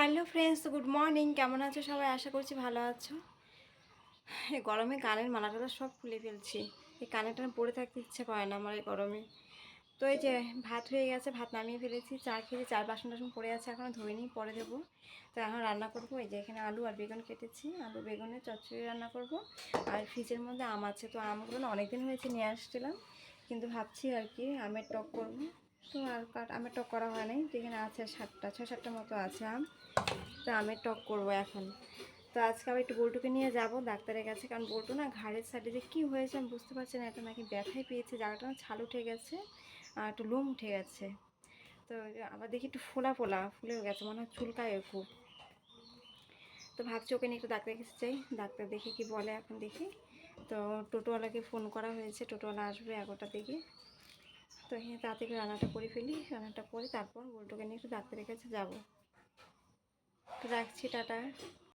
Hello friends good morning কেমন আছো সবাই? আশা করছি ভালো আছো। এই গরমে কানের মালাটা সব খুলে ফেলছি। এই কানেরটা পরে থাকতে ইচ্ছে করে না আমার এই গরমে। তো এই যে ভাত হয়ে গেছে, ভাত নামিয়ে ফেলেছি, চা খেয়েছি, চার বাসন টাসন পড়ে আছে এখনও ধুইনি, পরে দেবো। তো এখন রান্না করব। এই যে এখানে আলু আর বেগুন কেটেছি। আলু বেগুনের চচ্চড়ি রান্না করব। আর ফ্রিজের মধ্যে আম আছে। তো আমগুলো অনেকদিন হয়েছে নিয়ে আসছিলাম। কিন্তু ভাবছি আর কি, আমের টক করব। তো আর কাট আমের টক করা হয় নাই তো এখানে আছে সাতটা, ছয় সাতটা মতো আছে আম। তো আমের টক করব এখন। তো আজকে আমি একটু বল্টুকে নিয়ে যাব, ডাক্তারের কাছে, কারণ বল্টু না ঘাড়ের সাইডে যে কী হয়েছে আমি বুঝতে পারছি না এটা নাকি ব্যথাই পেয়েছে, জায়গাটা না ছাল উঠে গেছে, আর একটু লোম উঠে গেছে। তো আবার দেখি একটু ফোলা ফোলা, ফুলেও গেছে, মনে হয় চুলকায় খুব। তো ভাবছি ওকে নিয়ে একটু ডাক্তার কাছে চাই ডাক্তার দেখে কি বলে এখন দেখি। তো টোটোওয়ালাকে ফোন করা হয়েছে, টোটোওয়ালা আসবে এগারোটার দিকে তো এখানে তাড়াতাড়ি রান্নাটা করে ফেলি, রান্নাটা করে তারপর বল্টুকে নিয়ে একটু ডাক্তারের কাছে যাব। তো রাখছি, টাটা।